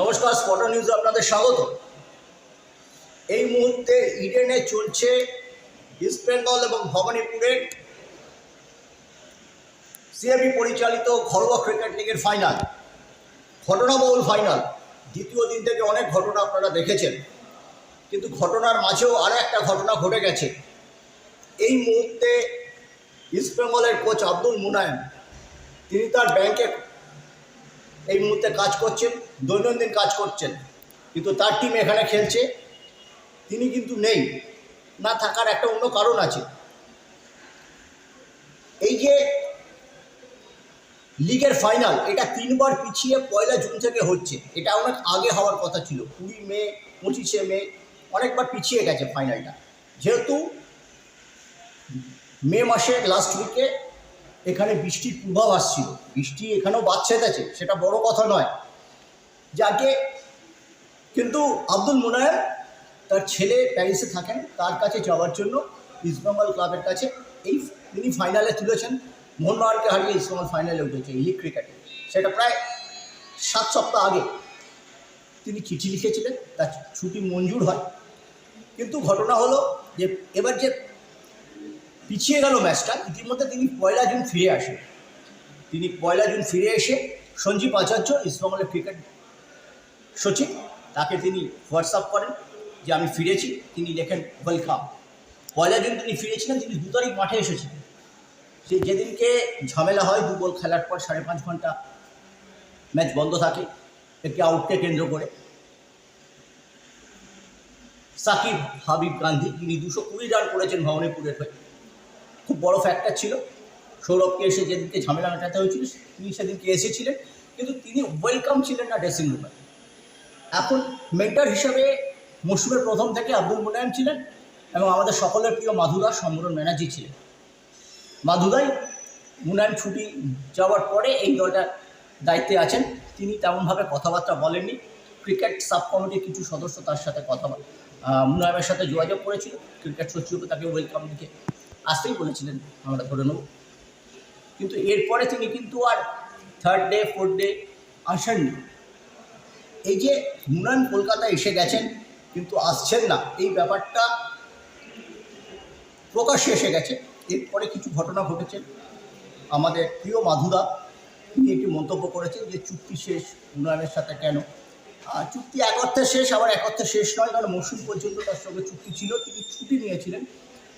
নমস্কার স্পটার নিউজে আপনাদের স্বাগত। এই মুহূর্তে ইডেনে চলছে ইস্ট বেঙ্গল এবং ভবানীপুরের সিএবি পরিচালিত ঘরোয়া ক্রিকেট লিগের ফাইনাল, ঘটনাবহুল ফাইনাল। দ্বিতীয় দিন থেকে অনেক ঘটনা আপনারা দেখেছেন, কিন্তু ঘটনার মাঝেও আরও একটা ঘটনা ঘটে গেছে। এই মুহূর্তে ইস্ট বেঙ্গলের কোচ আব্দুল মুনায়েম, তিনি তার ব্যাংকে এই মুহূর্তে কাজ করছেন, দৈনন্দিন কাজ করছেন। কিন্তু তার টিম এখানে খেলছে। তিনি কিন্তু নেই। না থাকার একটা অন্য কারণ আছে। এই যে লিগের ফাইনাল এটা তিনবার পিছিয়ে পয়লা জুন থেকে হচ্ছে। এটা অনেক আগে হওয়ার কথা ছিল। কুড়ি মে, পঁচিশে মে, অনেকবার পিছিয়ে গেছে ফাইনালটা যেহেতু মে মাসের লাস্ট উইকে এখানে বৃষ্টির পূর্বাভাস আসছিল। বৃষ্টি এখানেও ছেদেছে সেটা বড় কথা নয়। যাকে কিন্তু আব্দুল মুনায়েম তার ছেলে প্যারিসে থাকেন, তার কাছে যাওয়ার জন্য ইস্টবেঙ্গল ক্লাবের কাছে। এই তিনি ফাইনালে তুলেছেন মোহনবাগানকে হারিয়ে ইস্টবেঙ্গল ফাইনালে উঠেছে এই লিগ ক্রিকেটে। সেটা প্রায় সাত সপ্তাহ আগে তিনি চিঠি লিখেছিলেন, তার ছুটি মঞ্জুর হয়। কিন্তু ঘটনা হলো যে, এবার যে পিছিয়ে গেল ম্যাচটা। ইতিমধ্যে তিনি পয়লা জুন ফিরে আসেন। তিনি পয়লা জুন ফিরে এসে সঞ্জীব আচার্য ইস্টবেঙ্গলের ক্রিকেট সচিব, তাকে তিনি হোয়াটসঅ্যাপ করেন যে, আমি ফিরেছি। তিনি লেখেন, ওয়েলকাম। পয়লা জুন তিনি ফিরেছিলেন, তিনি দু তারিখ মাঠে এসেছিলেন। সে যেদিনকে ঝামেলা হয়, দু বল খেলার পর সাড়ে পাঁচ ঘণ্টা ম্যাচ বন্ধ থাকে, একটি আউটকে কেন্দ্র করে। সাকিব, হাবিব গান্ধী, তিনি দুশো কুড়ি রান করেছেন ভবানীপুরের হয়ে। খুব বড় ফ্যাক্টর ছিল। সৌরভকে এসে যেদিনকে ঝামেলা মেটাতে হয়েছিল, তিনি সেদিনকে এসেছিলেন। কিন্তু তিনি ওয়েলকাম ছিলেন না ড্রেসিং রুমে এখন মেন্টার হিসাবে মৌসুমের প্রথম থেকে আব্দুল মুনায়েম ছিলেন এবং আমাদের সকলের প্রিয় মাধুরা, সম্বরণ ব্যানার্জি ছিলেন। মাধুরাই মুনায়েম ছুটি যাওয়ার পরে এই দলটার দায়িত্বে আছেন। তিনি তেমনভাবে কথাবার্তা বলেননি। ক্রিকেট সাব কমিটির কিছু সদস্য তার সাথে কথা মুনায়েমের সাথে যোগাযোগ করেছিল। ক্রিকেট সচিব তাকে ওয়েলকাম লিখে আসতেই বলেছিলেন, আমরা ধরে নেব। কিন্তু এরপরে তিনি কিন্তু আর থার্ড ডে ফোর্থ ডে আসেননি। এই যে মুনায়ম কলকাতায় এসে গেছেন, কিন্তু আসছেন না, এই ব্যাপারটা প্রকাশ্যে এসে গেছে। এরপরে কিছু ঘটনা ঘটেছে। আমাদের প্রিয় মাধুদা তিনি একটি মন্তব্য করেছেন যে, চুক্তি শেষ মুনায়মের সাথে কেন? চুক্তি এক অর্থে শেষ, আবার এক অর্থে শেষ নয়, কারণ মৌসুম পর্যন্ত তার সঙ্গে চুক্তি ছিল। তিনি ছুটি নিয়েছিলেন।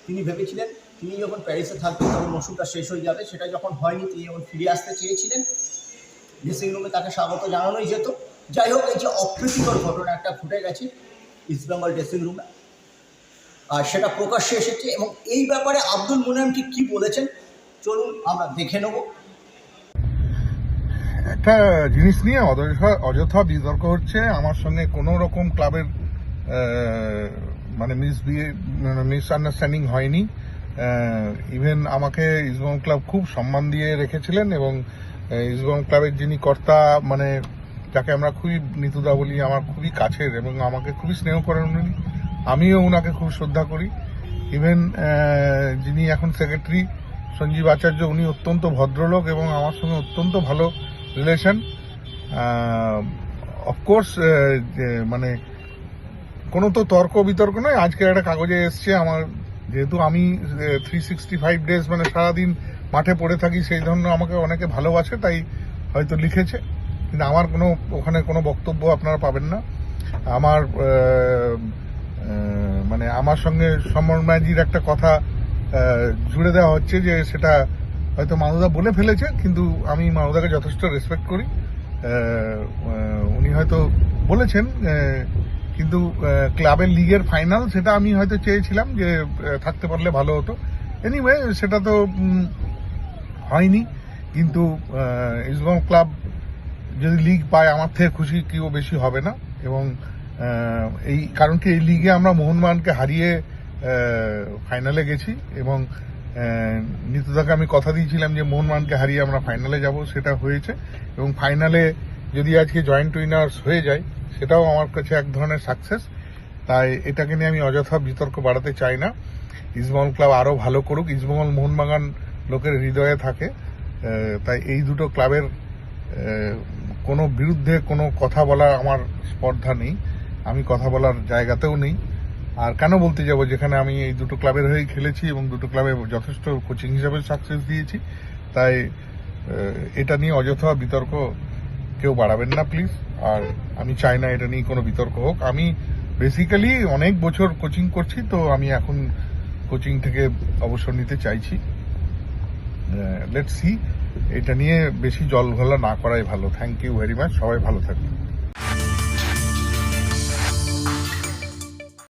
তিনি ভেবেছিলেন তিনি যখন প্যারিসে থাকতেন, তখন মৌসুমটা শেষ হয়ে যাবে। সেটা যখন হয়নি, তিনি যখন ফিরে আসতে চেয়েছিলেন ড্রেসিং রুমে তাকে স্বাগত জানানোই যেত। যাই হোক, এই যে অপ্রীতিকর ঘটনা একটা ঘটে গেছে ইস্টবেঙ্গল ড্রেসিং রুমে আর সেটা প্রকাশ্যে এসেছে এবং এই ব্যাপারে আব্দুল মুনায়ম ঠিক কী বলেছেন, চলুন আমরা দেখে নেব। একটা জিনিস নিয়ে অযথা অযথা বিতর্ক হচ্ছে। আমার সঙ্গে কোনো রকম ক্লাবের মানে মিস বিয়ে মিস আন্ডারস্ট্যান্ডিং হয়নি। ইভেন আমাকে ইসবং ক্লাব খুব সম্মান দিয়ে রেখেছিলেন এবং ইসবং ক্লাবের যিনি কর্তা মানে যাকে আমরা খুবই নিতুদা বলি, আমার খুবই কাছের এবং আমাকে খুবই স্নেহ করেন উনি, আমিও ওনাকে খুব শ্রদ্ধা করি। ইভেন যিনি এখন সেক্রেটারি সঞ্জীব আচার্য, উনি অত্যন্ত ভদ্রলোক এবং আমার সঙ্গে অত্যন্ত ভালো রিলেশন অফকোর্স মানে কোনো তো তর্ক বিতর্ক নয় আজকে একটা কাগজে এসছে আমার যেহেতু আমি থ্রি সিক্সটি ফাইভ ডেজ মানে সারাদিন মাঠে পড়ে থাকি, সেই জন্য আমাকে অনেকে ভালোবাসে, তাই হয়তো লিখেছে। কিন্তু আমার কোনো, ওখানে কোনো বক্তব্য আপনারা পাবেন না। আমার মানে আমার সঙ্গে সমর ম্যাজির একটা কথা জুড়ে দেওয়া হচ্ছে যে সেটা হয়তো মানুদা বলে ফেলেছে, কিন্তু আমি মানুদাকে যথেষ্ট রেসপেক্ট করি। উনি হয়তো বলেছেন কিন্তু ক্লাবের লিগের ফাইনাল সেটা আমি হয়তো চেয়েছিলাম যে থাকতে পারলে ভালো হতো। এনিওয়ে সেটা তো হয়নি। কিন্তু ইসবং ক্লাব যদি লিগ পায় আমার থেকে খুশি কেউ বেশি হবে না। এবং এই কারণ কি এই লিগে আমরা মোহনবাগানকে হারিয়ে ফাইনালে গেছি। এবং আহ, নিতুদাকে আমি কথা দিয়েছিলাম যে মোহনবাগানকে হারিয়ে আমরা ফাইনালে যাব। সেটা হয়েছে। এবং ফাইনালে যদি আজকে জয়েন্ট উইনার্স হয়ে যায় সেটাও আমার কাছে এক ধরনের সাকসেস তাই এটাকে নিয়ে আমি অযথা বিতর্ক বাড়াতে চাই না। ইস্টবেঙ্গল ক্লাব আরও ভালো করুক। ইস্টবেঙ্গল মোহনবাগান লোকের হৃদয়ে থাকে। তাই এই দুটো ক্লাবের কোনো বিরুদ্ধে কোনো কথা বলার আমার স্পর্ধা নেই। আমি কথা বলার জায়গাতেও নেই। আর কেন বলতে যাব? যেখানে আমি এই দুটো ক্লাবের হয়েই খেলেছি এবং দুটো ক্লাবে যথেষ্ট কোচিং হিসাবে সাকসেস দিয়েছি। তাই এটা নিয়ে অযথা বিতর্ক কেউ বাড়াবেন না প্লিজ আর আমি চাই না, এটা নিয়ে কোনো বিতর্ক হোক। আমি বেসিক্যালি অনেক বছর কোচিং করছি, তো আমি এখন কোচিং থেকে অবসর নিতে চাইছি। লেটস সি এটা নিয়ে বেশি জল ঘোলা না করাই ভালো। থ্যাংক ইউ ভেরি মাচ সবাই ভালো থাকবেন।